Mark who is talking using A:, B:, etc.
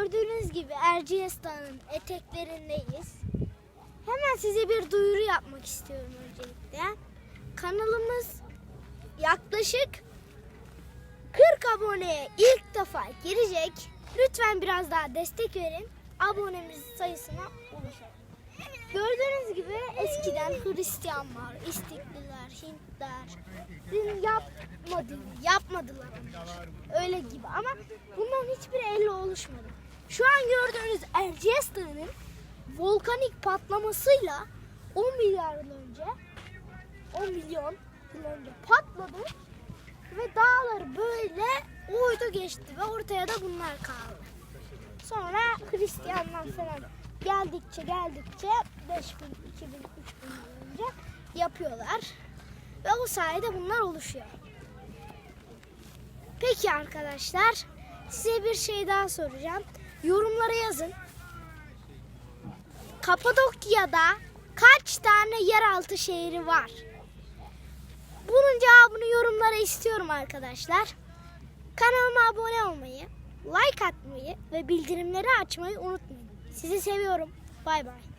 A: Gördüğünüz gibi Erciyes Dağı'nın eteklerindeyiz. Hemen size bir duyuru yapmak istiyorum öncelikle. Kanalımız yaklaşık 40 aboneye ilk defa girecek. Lütfen biraz daha destek verin. Abonemiz sayısına ulaşalım. Gördüğünüz gibi eskiden Hristiyanlar, İstikliler, Hintler yapmadı, yapmadılar. Öyle gibi ama bunların hiçbir elle oluşmadı. Şu an gördüğünüz Erciyes Dağı'nın volkanik patlamasıyla 10 milyar yıl önce 10 milyon yıl önce patladı ve dağlar böyle uydu geçti ve ortaya da bunlar kaldı. Sonra Hristiyanlar falan geldikçe geldikçe 5000, 2000, 3000 yıl önce yapıyorlar. Ve o sayede bunlar oluşuyor. Peki arkadaşlar size bir şey daha soracağım. Yorumlara yazın. Kapadokya'da kaç tane yeraltı şehri var? Bunun cevabını yorumlara istiyorum arkadaşlar. Kanalıma abone olmayı, like atmayı ve bildirimleri açmayı unutmayın. Sizi seviyorum. Bay bay.